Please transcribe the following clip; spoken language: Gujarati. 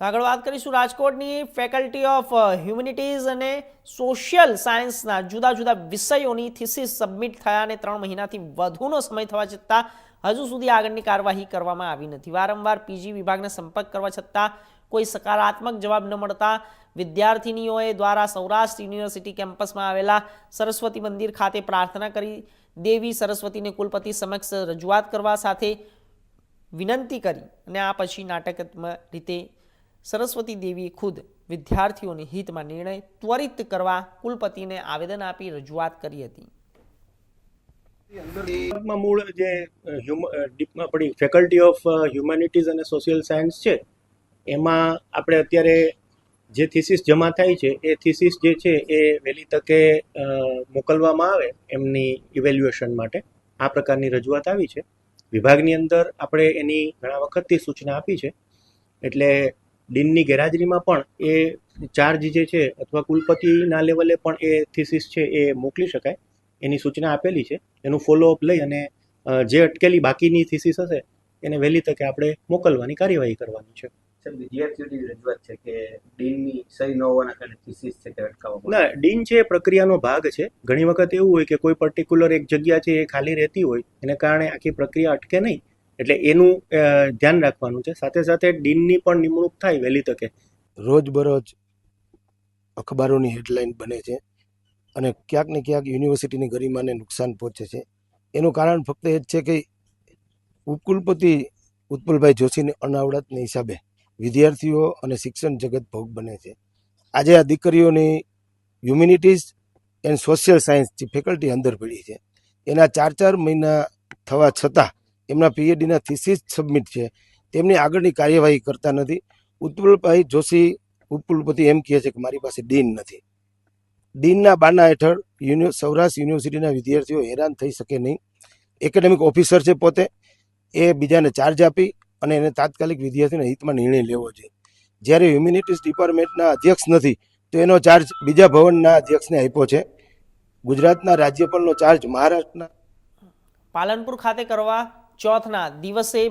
તો આગળ વાત કરીશું રાજકોટની ફેકલ્ટી ઓફ હ્યુમેનિટીઝ અને સોશિયલ સાયન્સના જુદા જુદા વિષયોની થીસીસ સબમિટ થયા અને ત્રણ મહિનાથી વધુનો સમય થવા છતાં હજુ સુધી આગળની કાર્યવાહી કરવામાં આવી નથી. વારંવાર પીજી વિભાગને સંપર્ક કરવા છતાં કોઈ સકારાત્મક જવાબ ન મળતા વિદ્યાર્થિનીઓએ દ્વારા સૌરાષ્ટ્ર યુનિવર્સિટી કેમ્પસમાં આવેલા સરસ્વતી મંદિર ખાતે પ્રાર્થના કરી દેવી સરસ્વતીને કુલપતિ સમક્ષ રજૂઆત કરવા સાથે વિનંતી કરી અને આ પછી નાટકાત્મક રીતે સરસ્વતી દેવીએ ખુદ વિદ્યાર્થીઓની હિતમાં નિર્ણય ત્વરિત કરવા કુલપતિને આવેદન આપી રજૂઆત કરી હતી. મૂળ જે આપણી ફેકલ્ટી ઓફ હ્યુમેનિટીઝ અને સોશિયલ સાયન્સ છે, એમાં આપણે અત્યારે જે થીસીસ જમા થાય છે, એ થીસીસ જે છે, એ વહેલી તકે મોકલવામાં આવે એમની ઇવેલ્યુએશન માટે. આ પ્રકારની રજૂઆત આવી છે. વિભાગની અંદર આપણે એની ઘણા વખતથી સૂચના આપી છે. એટલે ડીનની ગેરહાજરીમાં પણ એ ચાર્જ જે છે અથવા કુલપતિના લેવલે પણ એ થીસીસ છે એ મોકલી શકાય. એની સૂચના આપેલી છે. એનું ફોલોઅપ લઈ અને જે અટકેલી બાકીની થીસીસ હશે એને વહેલી તકે આપણે મોકલવાની કાર્યવાહી કરવાની છે. રજૂઆત છે કે ડીનની સહી ન હોવાના કારણે થીસીસ છે અટકાવવા ના ડીન છે એ પ્રક્રિયાનો ભાગ છે. ઘણી વખત એવું હોય કે કોઈ પર્ટિક્યુલર એક જગ્યા છે એ ખાલી રહેતી હોય એને કારણે આખી પ્રક્રિયા અટકે નહીં. એટલે એનું ધ્યાન રાખવાનું છે. સાથે સાથે ડીનની પણ નિમણૂક થાય વહેલી તકે. રોજબરોજ અખબારોની હેડલાઇન બને છે અને ક્યાંક ને ક્યાંક યુનિવર્સિટીની ગરિમાને નુકસાન પહોંચે છે. એનું કારણ ફક્ત એ જ છે કે ઉપકુલપતિ ઉત્પલભાઈ જોશીની અનાવડતને હિસાબે વિદ્યાર્થીઓ અને શિક્ષણ જગત ભોગ બને છે. આજે આ દીકરીઓની હ્યુમિનિટીઝ એન્ડ સોશિયલ સાયન્સ જે ફેકલ્ટી અંદર પડી છે. એના ચાર ચાર મહિના થવા છતાં એમના પીએચડીના થીસીસ સબમિટ છે. તેમની આગળની કાર્યવાહી કરતા નથી. ઉત્પલભાઈ જોશી ઉપકુલપતિ એમ કહે છે કે મારી પાસે ડીન નથી. ડીનના બાના હેઠળ યુનિ સૌરાષ્ટ્ર યુનિવર્સિટીના વિદ્યાર્થીઓ હેરાન થઈ શકે નહીં. એકેડેમિક ઓફિસર છે પોતે. એ બીજાને ચાર્જ આપી અને એને તાત્કાલિક વિદ્યાર્થીના હિતમાં નિર્ણય લેવો જોઈએ. જ્યારે હ્યુમિનિટીઝ ડિપાર્ટમેન્ટના અધ્યક્ષ નથી, તો એનો ચાર્જ બીજા ભવનના અધ્યક્ષને આપ્યો છે. ગુજરાતના રાજ્યપાલનો ચાર્જ મહારાષ્ટ્રના પાલનપુર ખાતે કરવા ચોથના દિવસે